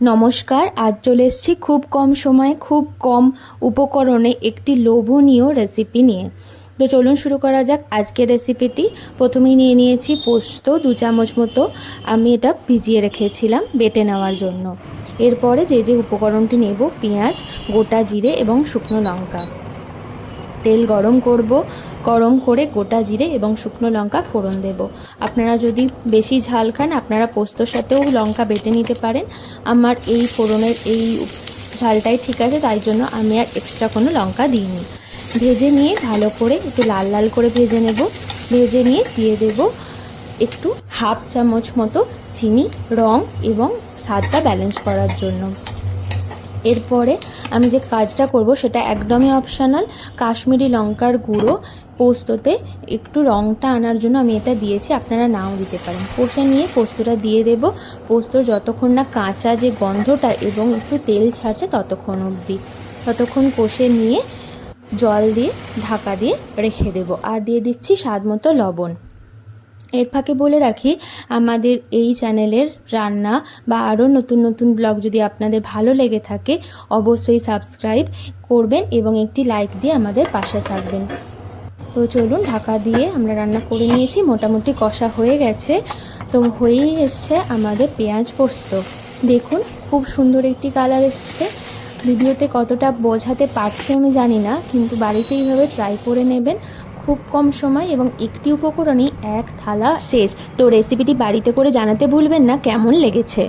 নমস্কার, আজ চলে এসেছি খুব কম সময়ে, খুব কম উপকরণে একটি লোভনীয় রেসিপি নিয়ে। তো চলুন শুরু করা যাক আজকের রেসিপিটি প্রথমেই নিয়ে নিয়েছি পোস্ত, দু চামচ মতো। আমি এটা ভিজিয়ে রেখেছিলাম বেটে নেওয়ার জন্য। এরপরে যে যে উপকরণটি নেব, পেঁয়াজ, গোটা জিরে এবং শুকনো লঙ্কা। তেল গরম করব, গরম করে গোটা জিরে এবং শুকনো লঙ্কা ফোড়ন দেব। আপনারা যদি বেশি ঝাল খান, আপনারা পোস্তর সাথেও লঙ্কা বেটে নিতে পারেন। আমার এই ফোড়নের এই ঝালটাই ঠিক আছে, তাই জন্য আমি আর এক্সট্রা কোনো লঙ্কা দিইনি। ভেজে নিয়ে ভালো করে একটু লাল লাল করে ভেজে নেব। ভেজে নিয়ে দিয়ে দেব একটু হাফ চামচ মতো চিনি, রং এবং স্বাদটা ব্যালেন্স করার জন্য। এরপরে আমি যে কাজটা করব সেটা একদমই অপশনাল কাশ্মীরি লঙ্কার গুঁড়ো পোস্ততে একটু রঙটা আনার জন্য আমি এটা দিয়েছি, আপনারা নাও দিতে পারেন। কষে নিয়ে পোস্তটা দিয়ে দেব। পোস্তর যতক্ষণ না কাঁচা যে গন্ধটা এবং একটু তেল ছাড়ছে ততক্ষণ অবধি। ততক্ষণ কষে নিয়ে জল দিয়ে, ঢাকা দিয়ে রেখে দেব। আর দিয়ে দিচ্ছি স্বাদ মতো লবণ। এর ফাঁকে বলে রাখি, আমাদের এই চ্যানেলের রান্না বা আরও নতুন নতুন ব্লগ যদি আপনাদের ভালো লেগে থাকে, অবশ্যই সাবস্ক্রাইব করবেন এবং একটি লাইক দিয়ে আমাদের পাশে থাকবেন। তো চলুন, ঢাকা দিয়ে আমরা রান্না করে নিয়েছি। মোটামুটি কষা হয়ে গেছে। তো হয়েই এসছে আমাদের পেঁয়াজ পোস্ত। দেখুন, খুব সুন্দর একটি কালার এসছে। ভিডিওতে কতটা বোঝাতে পারছি আমি জানি না, কিন্তু বাড়িতে এইভাবে ট্রাই করে নেবেন। খুব কম সময় এবং একটি উপকরণই এক থালা শেষ। তো রেসিপিটি বাড়িতে করে জানাতে ভুলবেন না, কেমন লেগেছে?